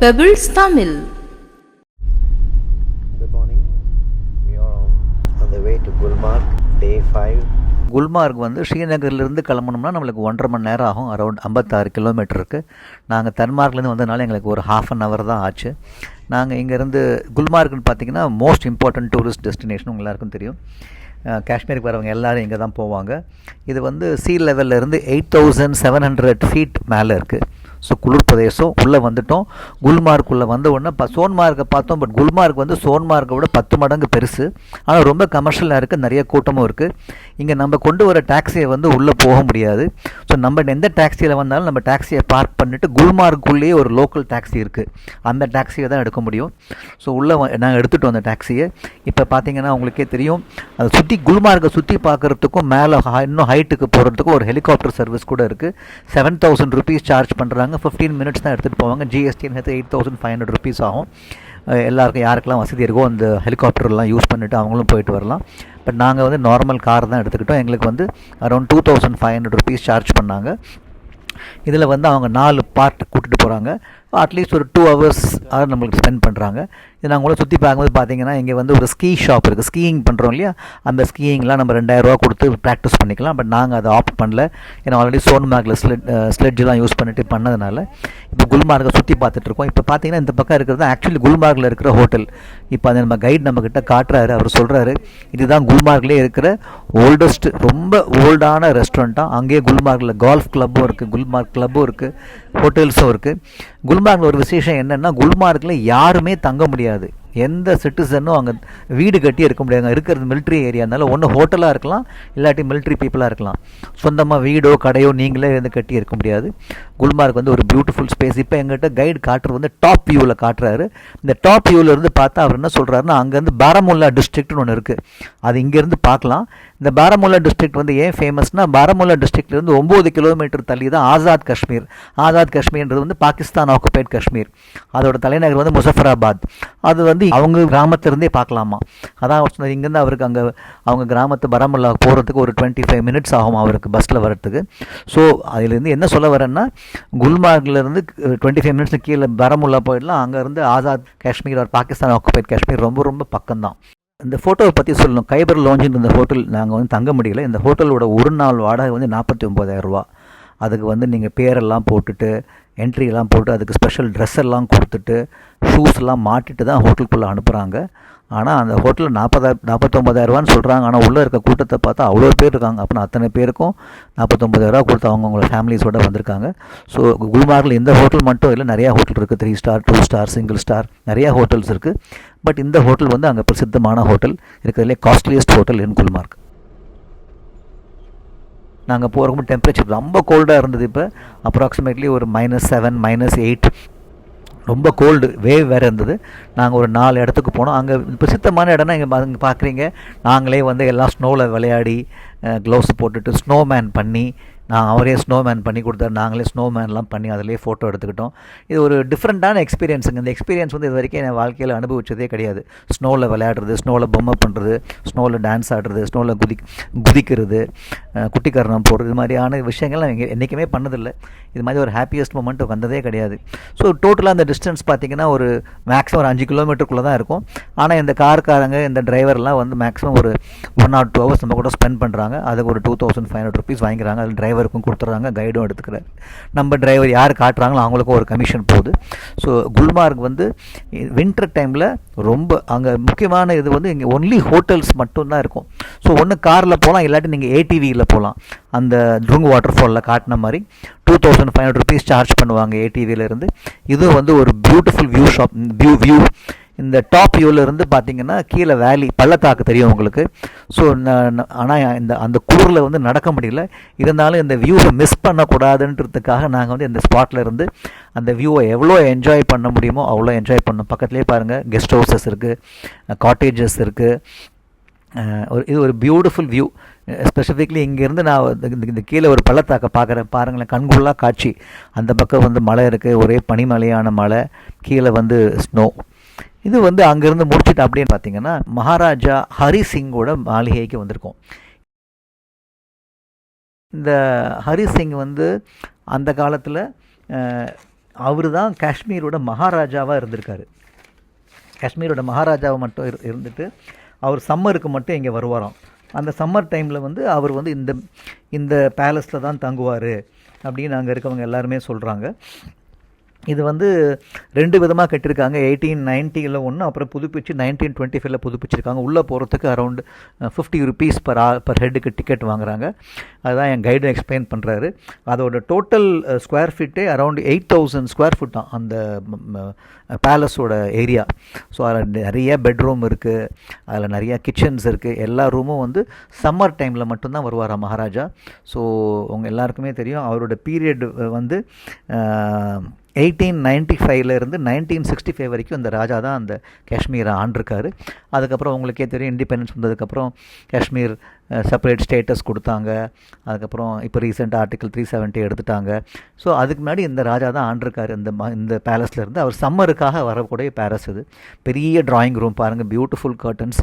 Way to Gulmarg, day 5. Gulmarg வந்து ஸ்ரீநகர்லேருந்து கிளம்பணும்னா நம்மளுக்கு ஒன்றரை மணி நேரம் ஆகும். அரௌண்ட் ஐம்பத்தாறு கிலோமீட்டர் இருக்குது நாங்கள் தென்மார்க்லேருந்து வந்ததுனால எங்களுக்கு ஒரு ஹாஃப் அன் ஹவர் தான் ஆச்சு. நாங்கள் இங்கேருந்து குல்மார்க்னு பார்த்தீங்கன்னா மோஸ்ட் இம்பார்ட்டன்ட் டூரிஸ்ட் டெஸ்டினேஷன் உங்க எல்லாருக்கும் தெரியும். காஷ்மீருக்கு வரவங்க எல்லாரும் இங்கே தான் போவாங்க. இது வந்து சீ இருந்து eight thousand seven hundred feet மேலே இருக்குது ஸோ குளிர் பிரதேசம் உள்ளே வந்துட்டோம். குல்மார்க் உள்ளே வந்த உடனே இப்போ சோன்மார்க்கை பார்த்தோம் பட் குல்மார்க் வந்து சோன்மார்க்கை விட பத்து மடங்கு பெருசு. ஆனால் ரொம்ப கமர்ஷியலாக இருக்குது நிறைய கூட்டமும் இருக்குது இங்கே நம்ம கொண்டு வர டாக்ஸியை வந்து உள்ளே போக முடியாது. ஸோ நம்ம எந்த டாக்ஸியில் வந்தாலும் நம்ம டாக்ஸியை பார்க் பண்ணிவிட்டு குல்மார்க்குள்ளேயே ஒரு லோக்கல் டாக்ஸி இருக்குது அந்த டாக்ஸியை தான் எடுக்க முடியும். ஸோ உள்ளே நாங்கள் எடுத்துகிட்டு வந்த டாக்ஸியை இப்போ பார்த்தீங்கன்னா உங்களுக்கே தெரியும் அதை சுற்றி குல்மார்க்கை சுற்றி பார்க்குறதுக்கும் மேலே இன்னும் ஹைட்டுக்கு போகிறதுக்கும் ஒரு ஹெலிகாப்டர் சர்வீஸ் கூட இருக்குது செவன் தௌசண்ட் ருபீஸ் சார்ஜ் பண்ணுறாங்க ஃபிஃப்டீன் மினிட்ஸ் தான் எடுத்துகிட்டு போவாங்க. ஜிஎஸ்டி நேற்று eight thousand five hundred rupees ஆகும். எல்லாருக்கும் யாருக்கெல்லாம் வசதி இருக்கோ அந்த ஹெலிகாப்டர்லாம் யூஸ் பண்ணிவிட்டு அவங்களும் போயிட்டு வரலாம். பட் நாங்கள் வந்து நார்மல் கார் தான் எடுத்துக்கிட்டோம். எங்களுக்கு வந்து around two thousand five hundred rupees charge பண்ணாங்க. இதில் வந்து அவங்க நாலு பார்ட் கூட்டிகிட்டு போகிறாங்க அட்லீஸ்ட் ஒரு டூ ஹவர்ஸ் ஆக நம்மளுக்கு ஸ்பெண்ட் பண்ணுறாங்க இது நாங்கள் கூட சுற்றி பார்க்கும்போது பார்த்தீங்கன்னா இங்கே வந்து ஒரு ஸ்கீ ஷாப் இருக்குது ஸ்கீயிங் பண்ணுறோம் இல்லையா? அந்த ஸ்கீயிங்லாம் நம்ம ரெண்டாயிரரூவா கொடுத்து ப்ராக்டிஸ் பண்ணிக்கலாம். பட் நாங்கள் அதை ஆப்ட் பண்ணல. ஏன்னா ஆல்ரெடி சோன்மார்க்கில் ஸ்லெட் ஸ்லெட்ஜெலாம் யூஸ் பண்ணிட்டு பண்ணதுனால இப்போ குல்மார்க்கை சுற்றி பார்த்துட்டு இருக்கோம். இப்போ பார்த்தீங்கன்னா இந்த பக்கம் இருக்கிறது ஆக்சுவலி குல்மார்க்கில் இருக்கிற ஹோட்டல் இப்போ அதை நம்ம கைட் நம்மக்கிட்ட காட்டுறாரு. அவர் சொல்கிறாரு இதுதான் குல்மார்க்லேயே இருக்கிற ஓல்டஸ்ட் ரொம்ப ஓல்டான ரெஸ்டாரண்ட்டாக அங்கேயே குல்மார்க்கில் கால்ஃப் கிளப்பும் இருக்குது குல்மார்க் கிளப்பும் இருக்குது ஹோட்டல்ஸும் இருக்குது குல்மார்க்கில் ஒரு விசேஷம் என்னென்னா குல்மார்க்கில் யாருமே தங்க முடியாது. día எந்த சிட்டிசனும் அங்கே வீடு கட்டி இருக்க முடியாது. இருக்கிறது மிலிட்ரி ஏரியானால ஒன்று ஹோட்டலாக இருக்கலாம் இல்லாட்டி மிலிட்ரி பீப்புளாக இருக்கலாம். சொந்தமாக வீடோ கடையோ நீங்களே வந்து கட்டி இருக்க முடியாது. குல்மார்க் வந்து ஒரு பியூட்டிஃபுல் ஸ்பேஸ் இப்போ எங்கிட்ட கைடு காட்டுறது வந்து டாப் வியூவில் காட்டுறாரு. இந்த டாப் வியூவில் இருந்து பார்த்தா அவர் என்ன சொல்கிறாருன்னா அங்கேருந்து பாரமுல்லா டிஸ்ட்ரிக்ட்னு ஒன்று இருக்குது அது இங்கேருந்து பார்க்கலாம். இந்த பாரமுல்லா டிஸ்ட்ரிக்ட் வந்து ஏன் ஃபேமஸ்னா பாரமுல்லா டிஸ்ட்ரிக்ட்லேருந்து ஒம்பது கிலோமீட்டர் தள்ளி தான் ஆசாத் காஷ்மீர். ஆசாத் காஷ்மீர்ன்றது வந்து பாகிஸ்தான் ஆக்குபைட் காஷ்மீர். அதோட தலைநகர் வந்து முசஃபராபாத். அது வந்து அவங்க கிராமத்திலிருந்தே பார்க்கலாமா? அதான் அவர் இங்கேருந்து அவருக்கு அங்கே அவங்க கிராமத்து பரமுல்லா போகிறதுக்கு ஒரு டுவெண்ட்டி ஃபைவ் மினிட்ஸ் ஆகும் அவருக்கு பஸ்ஸில் வர்றதுக்கு. ஸோ அதுலேருந்து என்ன சொல்ல வரேன்னா குல்மார்க்லேருந்து டுவெண்ட்டி ஃபைவ் மினிட்ஸ் கீழே பரமுல்லா போயிடலாம். அங்கேருந்து ஆசாத் காஷ்மீர் ஒரு பாகிஸ்தான் ஆக்குபைட் காஷ்மீர் ரொம்ப ரொம்ப பக்கம்தான். இந்த ஃபோட்டோவை பற்றி சொல்லணும். கைபர் லாஞ்சின் இந்த ஹோட்டல் நாங்கள் வந்து தங்க முடியல. இந்த ஹோட்டலோட ஒரு நாள் வாடகை வந்து நாற்பத்தி ஒம்பதாயிரரூவா அதுக்கு வந்து நீங்கள் பேரெல்லாம் போட்டுட்டு என்ட்ரியெல்லாம் போட்டு அதுக்கு ஸ்பெஷல் ட்ரெஸ் எல்லாம் கொடுத்துட்டு ஷூஸ்லாம் மாட்டிட்டு தான் ஹோட்டலுக்குள்ளே அனுப்புகிறாங்க ஆனால் அந்த ஹோட்டலில் நாற்பதாயிரம் நாற்பத்தொம்பதாயிரரூவான்னு சொல்கிறாங்க ஆனால் உள்ளே இருக்க கூட்டத்தை பார்த்தா அவ்வளோ பேர் இருக்காங்க. அப்படின்னா அத்தனை பேருக்கும் நாற்பத்தொம்பதாயிரரூவா கொடுத்து அவங்கவுங்கள ஃபேமிலிஸோடு வந்திருக்காங்க. ஸோ குல்மார்கில் இந்த ஹோட்டல் மட்டும் இல்லை நிறையா ஹோட்டல் இருக்குது three star two star single star நிறையா ஹோட்டல்ஸ் இருக்குது பட் இந்த ஹோட்டல் வந்து அங்கே பிரசித்தமான ஹோட்டல் இருக்கிறதுலே காஸ்ட்லியஸ்ட் ஹோட்டல் இன் குல்மார்க். நாங்கள் போகிறப்போ டெம்பரேச்சர் ரொம்ப கோல்டாக இருந்தது இப்போ. அப்ராக்சிமேட்லி ஒரு மைனஸ் செவன் மைனஸ் எயிட் ரொம்ப கோல்டு வேவ் வேறு இருந்தது. நாங்கள் ஒரு நாலு இடத்துக்கு போனோம். அங்கே பிரசித்தமான இடம்னா இங்கே அங்கே பார்க்குறீங்க நாங்களே வந்து எல்லாம் ஸ்னோவில் விளையாடி க்ளவுஸ் போட்டுட்டு ஸ்னோமேன் பண்ணி நான் அவரே ஸ்னோமேன் பண்ணி கொடுத்தாரு. நாங்களே ஸ்னோமேன்லாம் பண்ணி அதிலே ஃபோட்டோ எடுத்துக்கிட்டோம். இது ஒரு டிஃப்ரெண்ட்டான எக்ஸ்பீரியன்ஸுங்க இந்த எக்ஸ்பீரியன்ஸ் வந்து இது வரைக்கும் என் வாழ்க்கையில் அனுபவிச்சதே கிடையாது. ஸ்னோவில் விளையாடுறது ஸ்னோவில் பொம்மை பண்ணுறது ஸ்னோவில் டான்ஸ் ஆடுறது ஸ்னோவில் குதி குதிக்கிறது குட்டிக்கரணம் போடுறது இது மாதிரியான விஷயங்கள் நான் எங்கே என்றைக்குமே பண்ணதில்லை. இது மாதிரி ஒரு ஹாப்பியஸ்ட் மூமெண்ட் வந்ததே கிடையாது. ஸோ டோட்டலாக அந்த டிஸ்டன்ஸ் பார்த்தீங்கன்னா ஒரு மேக்ஸிமம் ஒரு அஞ்சு கிலோமீட்டருக்குள்ளே தான் இருக்கும். ஆனால் இந்த கார்காரங்க இந்த டிரைவர்லாம் வந்து மேக்ஸிமம் ஒரு ஒன் ஆர் டூ ஹவர்ஸ் நம்ம கூட ஸ்பெண்ட் பண்ணுறாங்க அதுக்கு ஒரு two thousand five hundred rupees வாங்கிக்கிறாங்க. அதில் டிரைவருக்கும் கொடுத்துட்றாங்க கைடும் எடுத்துக்கிறாரு. நம்ம டிரைவர் யார் காட்டுறாங்களோ அவங்களுக்கும் ஒரு கமிஷன் போகுது. ஸோ குல்மார்க் வந்து வின்டர் டைமில் ரொம்ப அங்கே முக்கியமான இது வந்து இங்கே ஒன்லி ஹோட்டல்ஸ் மட்டும்தான் இருக்கும். ஸோ ஒன்று காரில் போகலாம் இல்லாட்டி நீங்கள் ஏடிவியில் போகலாம் அந்த ட்ருங் வாட்டர் ஃபாலில் காட்டின மாதிரி two thousand five hundred rupees charge பண்ணுவாங்க ஏடிவியிலேருந்து இது வந்து ஒரு beautiful view shop view view இந்த டாப் வியூவில் இருந்து பார்த்தீங்கன்னா கீழே வேலி பள்ளத்தாக்கு தெரியும் உங்களுக்கு. ஸோ ஆனால் இந்த அந்த குளிரில் வந்து நடக்க முடியல. இருந்தாலும் இந்த வியூவை மிஸ் பண்ணக்கூடாதுன்றதுக்காக நாங்கள் வந்து இந்த ஸ்பாட்டில் இருந்து அந்த வியூவை எவ்வளோ என்ஜாய் பண்ண முடியுமோ அவ்வளோ என்ஜாய் பண்ணோம். பக்கத்துலேயே பாருங்கள் கெஸ்ட் ஹவுசஸ் இருக்குது காட்டேஜஸ் இருக்குது ஒரு இது ஒரு பியூட்டிஃபுல் வியூ ஸ்பெசிஃபிக்லி இங்கேருந்து நான் இந்த- கீழே ஒரு பள்ளத்தாக்கை பார்க்குறேன் பாருங்களேன் கண்குள்ளா காட்சி. அந்த பக்கம் வந்து மலை இருக்குது ஒரே பனிமலையான மலை. கீழே வந்து ஸ்னோ இது வந்து அங்கேருந்து முடிச்சுட்டு அப்படின்னு பார்த்தீங்கன்னா மகாராஜா ஹரி சிங்கோட மாளிகைக்கு வந்திருக்கோம். இந்த ஹரி சிங் வந்து அந்த காலத்தில் அவர் தான் காஷ்மீரோட மகாராஜாவாக இருந்திருக்காரு. காஷ்மீரோட மகாராஜாவை மட்டும் இரு இருந்துட்டு அவர் சம்மருக்கு மட்டும் இங்கே வருவாராம். அந்த சம்மர் டைமில் வந்து அவர் வந்து இந்த இந்த பேலஸில் தான் தங்குவார் அப்படின்னு அங்கே இருக்கவங்க எல்லாருமே சொல்கிறாங்க இது வந்து ரெண்டு விதமாக கட்டியிருக்காங்க எயிட்டீன் நைன்ட்டியில் ஒன்று அப்புறம் புதுப்பிச்சு நைன்டீன் டுவெண்ட்டி ஃபைவ்ல புதுப்பிச்சிருக்காங்க. உள்ளே போகிறதுக்கு around fifty rupees per uh per ஹெட்டுக்கு ticket வாங்குறாங்க. அதுதான் என் கைடு எக்ஸ்பிளைன் பண்ணுறாரு அதோட total square ஃபீட்டே around eight thousand square feet தான் அந்த பேலஸோட ஏரியா ஸோ அதில் நிறைய பெட்ரூம் இருக்குது அதில் நிறைய கிச்சன்ஸ் இருக்குது எல்லா ரூமும் வந்து சம்மர் டைமில் மட்டும்தான் வருவார் மகாராஜா? ஸோ உங்கள் எல்லாருக்குமே தெரியும். அவரோட பீரியட் வந்து எயிட்டீன் நைன்ட்டி ஃபைவ்லேருந்து நைன்டீன் சிக்ஸ்டி ஃபைவ் வரைக்கும் இந்த ராஜா தான் அந்த காஷ்மீரை ஆண்டிருக்காரு. அதுக்கப்புறம் உங்களுக்கே தெரியும் இண்டிபெண்டன்ஸ் வந்ததுக்கப்புறம் காஷ்மீர் செப்பரேட் ஸ்டேட்டஸ் கொடுத்தாங்க. அதுக்கப்புறம் இப்போ ரீசெண்டாக ஆர்டிக்கல் த்ரீ செவன்ட்டி எடுத்துட்டாங்க. ஸோ அதுக்கு முன்னாடி இந்த ராஜா தான் ஆண்டிருக்காரு. இந்த ம இந்த பேலஸில் இருந்து அவர் சம்மருக்காக வரக்கூடிய பேலஸ் இது. பெரிய ட்ராயிங் ரூம் பாருங்கள் பியூட்டிஃபுல் கர்டன்ஸ்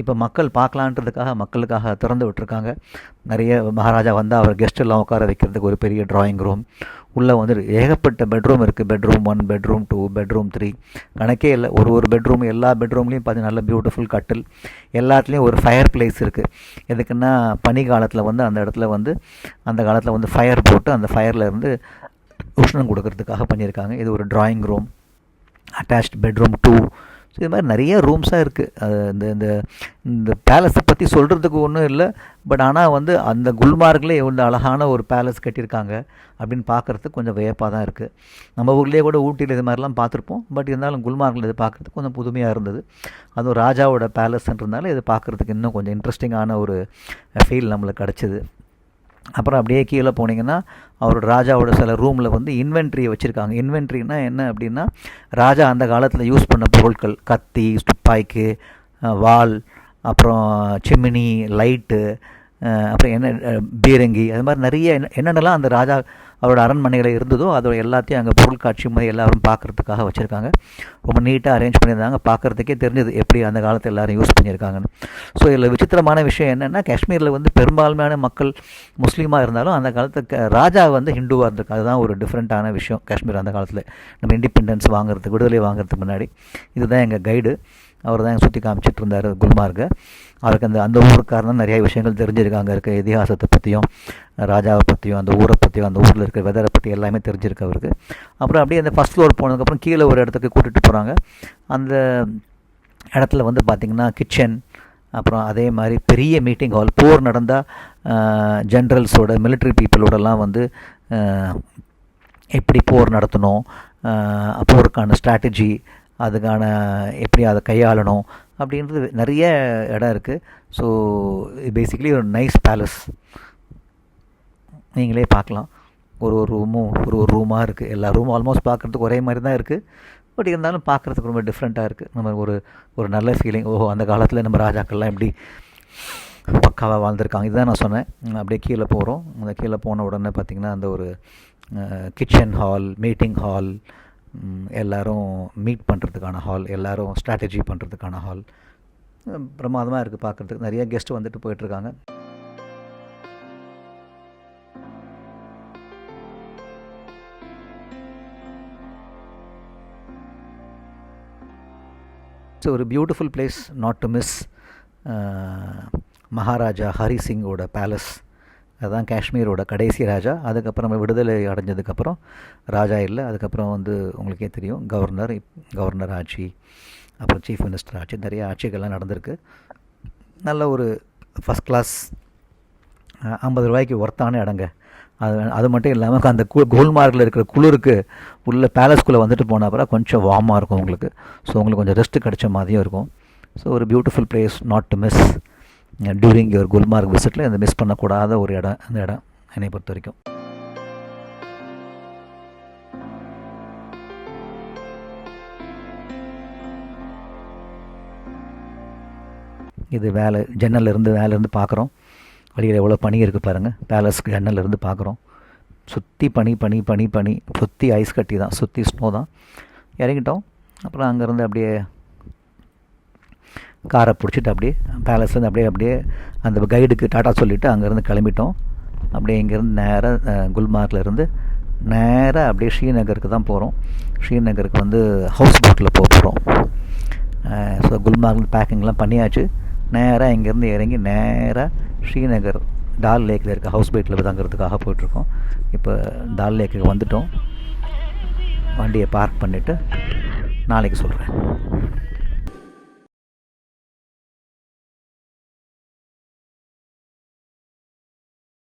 இப்போ மக்கள் பார்க்கலான்றதுக்காக மக்களுக்காக திறந்து விட்டுருக்காங்க. நிறைய மகாராஜா வந்து அவர் கெஸ்ட்டெல்லாம் உட்கார வைக்கிறதுக்கு ஒரு பெரிய ட்ராயிங் ரூம் உள்ளே வந்து ஏகப்பட்ட பெட்ரூம் இருக்குது bedroom one bedroom two bedroom three கணக்கே இல்லை. ஒரு ஒரு பெட்ரூம் எல்லா பெட்ரூம்லேயும் பார்த்தீங்கன்னா நல்ல பியூட்டிஃபுல் கட்டில். எல்லாத்துலேயும் ஒரு ஃபயர் பிளேஸ் இருக்குது எதுக்குன்னா பனி காலத்தில் வந்து அந்த இடத்துல வந்து அந்த காலத்தில் வந்து ஃபயர் போட்டு அந்த ஃபயரில் இருந்து உஷ்ணம் கொடுக்கறதுக்காக பண்ணியிருக்காங்க. இது ஒரு drawing room attached bedroom two so இது மாதிரி நிறைய ரூம்ஸாக இருக்குது இந்த இந்த இந்த பேலஸை பற்றி சொல்கிறதுக்கு ஒன்றும் இல்லை. பட் ஆனால் வந்து அந்த குல்மார்க்லேயே எவ்வளோ அழகான ஒரு பேலஸ் கட்டியிருக்காங்க அப்படின்னு பார்க்குறதுக்கு கொஞ்சம் வியப்பாக தான் இருக்குது நம்ம ஊர்லேயே கூட ஊட்டியில் இது மாதிரிலாம் பார்த்துருப்போம். பட் இருந்தாலும் குல்மார்க்கில் இது பார்க்குறதுக்கு கொஞ்சம் புதுமையாக இருந்தது. அதுவும் ராஜாவோட பேலஸ்ன்றதுனால இது பார்க்குறதுக்கு இன்னும் கொஞ்சம் இன்ட்ரெஸ்டிங்கான ஒரு ஃபீல் நம்மளுக்கு கிடச்சிது. அப்புறம் அப்படியே கீழே போனீங்கன்னா அவரோட ராஜாவோட சில ரூமில் வந்து இன்வென்ட்ரியை வச்சுருக்காங்க. இன்வென்ட்ரினா என்ன அப்படின்னா ராஜா அந்த காலத்தில் யூஸ் பண்ண பொருட்கள் கத்தி ஸ்டுப்பாய்க்கு வால் அப்புறம் சிம்மினி லைட்டு அப்புறம் என்ன பீரங்கி அது மாதிரி நிறைய என்ன என்னென்னலாம் அந்த ராஜா அவரோட அரண்மனையில் இருந்ததோ அதோட எல்லாத்தையும் அங்கே பொருட்காட்சி மாதிரி எல்லோரும் பார்க்குறதுக்காக வச்சுருக்காங்க. ரொம்ப நீட்டாக அரேஞ்ச் பண்ணியிருந்தாங்க. பார்க்குறதுக்கே தெரிஞ்சது எப்படி அந்த காலத்தில் எல்லோரும் யூஸ் பண்ணியிருக்காங்கன்னு. ஸோ இதில் விசித்திரமான விஷயம் என்னென்னா காஷ்மீரில் வந்து பெரும்பான்மையான மக்கள் முஸ்லீமாக இருந்தாலும் அந்த காலத்து ராஜா வந்து ஹிந்துவாக இருந்திருக்கு அதுதான் ஒரு டிஃப்ரெண்ட்டான விஷயம் காஷ்மீர் அந்த காலத்தில். நம்ம இண்டிபெண்டன்ஸ் வாங்குறதுக்கு விடுதலை வாங்குறதுக்கு முன்னாடி. இதுதான் எங்கள் கைடு அவர் தான் சுற்றி காமிச்சிட்டு இருந்தார் குல்மார்கை அவருக்கு அந்த அந்த ஊருக்காரன் நிறைய விஷயங்கள் தெரிஞ்சிருக்காங்க இருக்க இதிகாசத்தை பற்றியும் ராஜாவை பற்றியும் அந்த ஊரை பற்றியும் அந்த ஊரில் இருக்கிற வெதரை பற்றி எல்லாமே தெரிஞ்சிருக்கு அவருக்கு. அப்புறம் அப்படியே அந்த ஃபஸ்ட் ஃப்ளோர் போனதுக்கப்புறம் கீழே ஒரு இடத்துக்கு கூட்டிகிட்டு போகிறாங்க அந்த இடத்துல வந்து பார்த்திங்கன்னா கிச்சன் அப்புறம் அதே மாதிரி பெரிய மீட்டிங் ஹால் போர் நடந்தால் ஜென்ரல்ஸோட மிலிட்ரி பீப்புளோடலாம் வந்து எப்படி போர் நடத்தணும் போருக்கான ஸ்ட்ராட்டஜி அதுக்கான எப்படி அதை கையாளணும் அப்படின்றது நிறைய இடம் இருக்குது ஸோ பேசிக்கலி ஒரு நைஸ் பேலஸ் நீங்களே பார்க்கலாம். ஒரு ஒரு ரூமும் ஒரு ஒரு ரூமாக இருக்குது எல்லா ரூமும் ஆல்மோஸ்ட் பார்க்குறதுக்கு ஒரே மாதிரி தான் இருக்குது பட் இருந்தாலும் பார்க்குறதுக்கு ரொம்ப டிஃப்ரெண்ட்டாக இருக்குது நம்ம ஒரு ஒரு நல்ல ஃபீலிங் ஓஹோ அந்த காலத்தில் நம்ம ராஜாக்கள்லாம் எப்படி பக்காவாக வாழ்ந்துருக்காங்க. இதுதான் நான் சொன்னேன். அப்படியே கீழே போகிறோம் அந்த கீழே போன உடனே பார்த்திங்கன்னா அந்த ஒரு கிச்சன் ஹால் மீட்டிங் ஹால் எல்லோரும் மீட் பண்ணுறதுக்கான ஹால் எல்லோரும் ஸ்ட்ராட்டஜி பண்ணுறதுக்கான ஹால் பிரமாதமாக இருக்குது பார்க்குறதுக்கு நிறைய கெஸ்ட் வந்துட்டு போயிட்டுருக்காங்க. ஸோ ஒரு beautiful place not to miss Maharaja Hari சிங்கோட palace அதுதான் காஷ்மீரோட கடைசி ராஜா. அதுக்கப்புறம் விடுதலை அடைஞ்சதுக்கப்புறம் ராஜா இல்லை. அதுக்கப்புறம் வந்து உங்களுக்கே தெரியும் கவர்னர் கவர்னர் ஆட்சி அப்புறம் சீஃப் மினிஸ்டர் ஆட்சி நிறைய ஆட்சிகள்லாம் நடந்திருக்கு. நல்ல ஒரு ஃபஸ்ட் கிளாஸ் ஐம்பது ரூபாய்க்கு ஒர்த்தான இடங்க. அது அது மட்டும் இல்லாமல் அந்த கு கோல்மார்க்கில் இருக்கிற குளிருக்கு உள்ள பேலஸ்குள்ளே வந்துட்டு போன அப்புறம் கொஞ்சம் வார்மாக இருக்கும் உங்களுக்கு. ஸோ உங்களுக்கு கொஞ்சம் ரெஸ்ட்டு கிடைச்ச மாதிரியும் இருக்கும். ஸோ ஒரு beautiful place not to miss during your Gulmarg விசிட்டில் இந்த மிஸ் பண்ணக்கூடாத ஒரு இடம் அந்த இடம் என்னை பொறுத்த வரைக்கும். இது வேலை ஜன்னல்லேருந்து வேலையிலேருந்து பார்க்குறோம் வழியில் எவ்வளோ பனி இருக்குது பாருங்கள் பேலஸ்க்கு ஜன்னல்லேருந்து பார்க்குறோம் சுற்றி பனி பனி பனி பனி சுற்றி ஐஸ் கட்டி தான் சுற்றி ஸ்னோ தான். இறங்கிட்டோம். அப்புறம் அங்கேருந்து அப்படியே காரை பிடிச்சிட்டு அப்படியே பேலஸ்லேருந்து அப்படியே அப்படியே அந்த கைடுக்கு டாட்டா சொல்லிவிட்டு அங்கேருந்து கிளம்பிட்டோம். அப்படியே இங்கேருந்து நேராக குல்மார்க்லேருந்து நேராக அப்படியே ஸ்ரீநகருக்கு தான் போகிறோம் ஸ்ரீநகருக்கு வந்து ஹவுஸ் போட்டில் போக போகிறோம் ஸோ குல்மார்க் பேக்கிங்லாம் பண்ணியாச்சு. நேராக இங்கேருந்து இறங்கி நேராக ஸ்ரீநகர் டால் லேக்கில் இருக்க ஹவுஸ் போட்டில் தங்குறதுக்காக போயிட்டுருக்கோம். இப்போ டால் லேக்குக்கு வந்துட்டோம். வண்டியை பார்க் பண்ணிவிட்டு நாளைக்கு சொல்கிறேன்